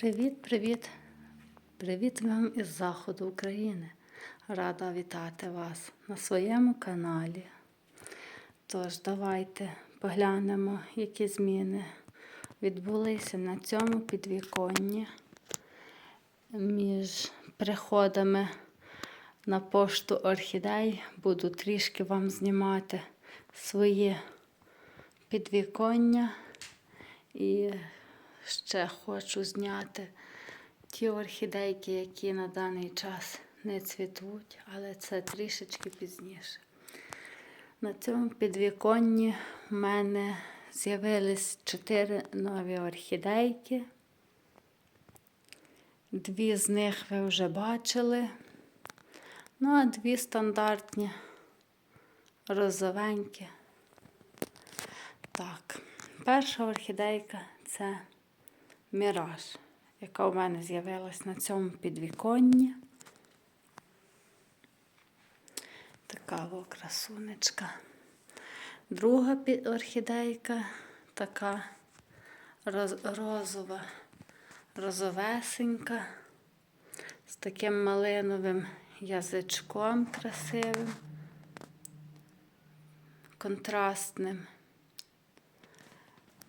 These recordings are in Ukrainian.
Привіт-привіт! Привіт вам із заходу України. Рада вітати вас на своєму каналі. Тож, давайте поглянемо, які зміни відбулися на цьому підвіконні між приходами на пошту орхідей. Буду трішки вам знімати свої підвіконня. І ще хочу зняти ті орхідейки, які на даний час не цвітуть, але це трішечки пізніше. На цьому підвіконні в мене з'явились чотири нові орхідейки. Дві з них ви вже бачили. Ну, а дві стандартні розовенькі. Так, перша орхідейка це міраж, яка у мене з'явилась на цьому підвіконні. Така о красунечка. Друга орхідейка така роз- розова, розовесенька, з таким малиновим язичком красивим, контрастним.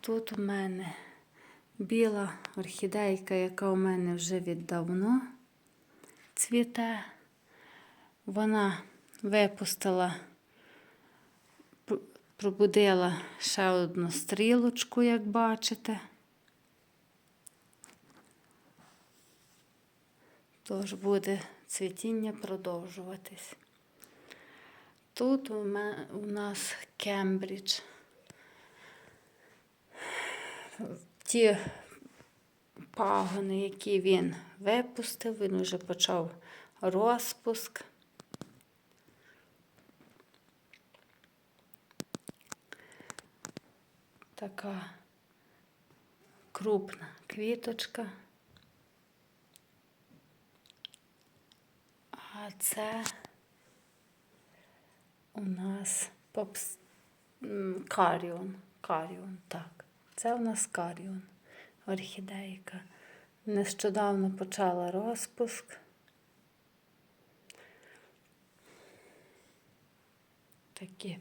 Тут у мене біла орхідейка, яка у мене вже віддавно цвіте. Вона випустила, пробудила ще одну стрілочку, як бачите. Тож буде цвітіння продовжуватись. Тут у, нас Кембридж. Ті пагони, які він випустив, він вже почав розпуск. Така крупна квіточка. А це у нас попс... каріон. Каріон, так. Це у нас каріон, орхідейка. Нещодавно почала розпуск. Такі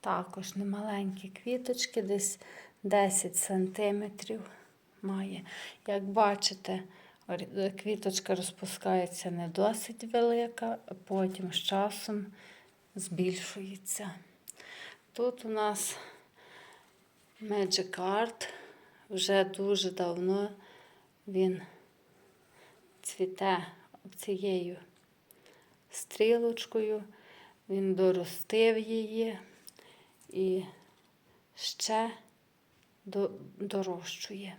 також немаленькі квіточки, десь 10 сантиметрів має. Як бачите, квіточка розпускається не досить велика, а потім з часом збільшується. Тут у нас Magic Art. Вже дуже давно він цвіте цією стрілочкою. Він доростив її і ще до- дорощує.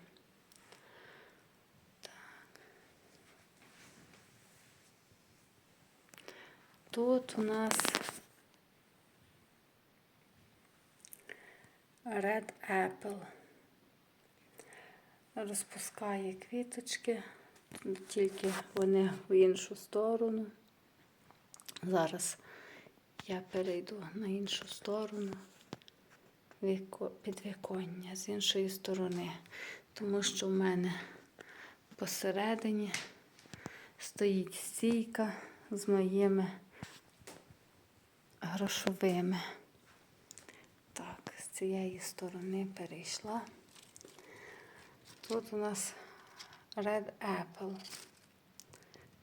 Тут у нас Red Apple. Розпускає квіточки, тільки вони в іншу сторону. Зараз я перейду на іншу сторону підвіконня з іншої сторони, тому що в мене посередині стоїть стійка з моїми грошовими. Цієї сторони перейшла. Тут у нас Red Apple.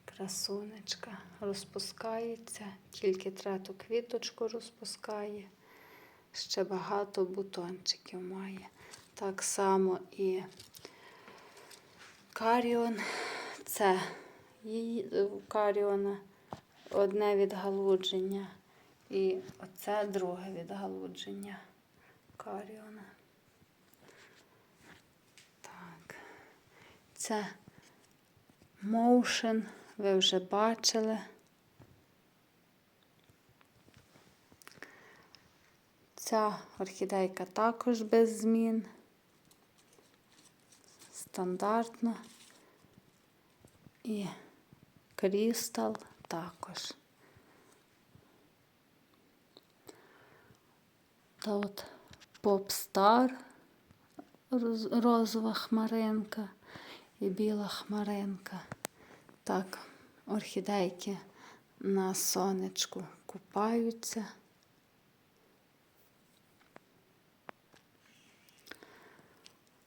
Красунечка розпускається, тільки трету квіточку розпускає. Ще багато бутончиків має. Так само і Каріон. Це її Каріона одне відгалудження. І оце друге відгалудження Каріона. Так. Це Motion, ви вже бачили. Ця орхідейка також без змін. Стандартно. І крістал також. Та от Попстар розова хмаринка. і біла хмаринка. Так, орхідейки на сонечку купаються.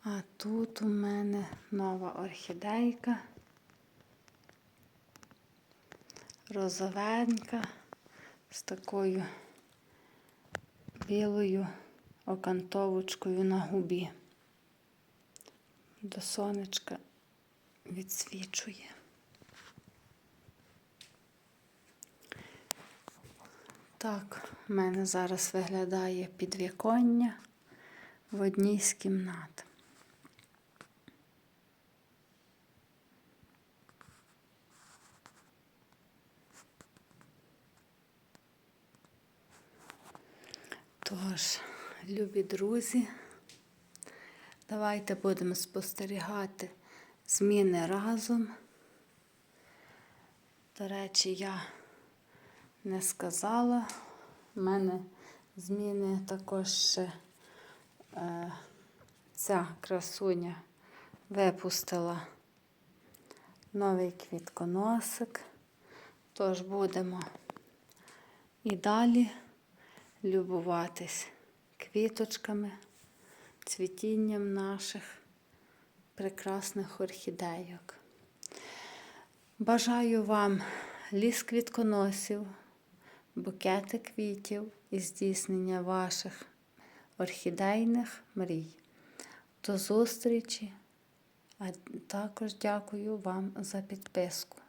А тут у мене нова орхідейка. Розовенька з такою білою окантовочкою на губі. До сонечка відсвічує. Так, в мене зараз виглядає підвіконня в одній з кімнат. Тож, любі друзі, давайте будемо спостерігати зміни разом. До речі, я не сказала. У мене зміни також е, ця красуня випустила новий квітконосик. Тож будемо і далі любуватись квіточками, цвітінням наших прекрасних орхідейок. Бажаю вам ліс квітконосів, букети квітів і здійснення ваших орхідейних мрій. До зустрічі, а також дякую вам за підписку.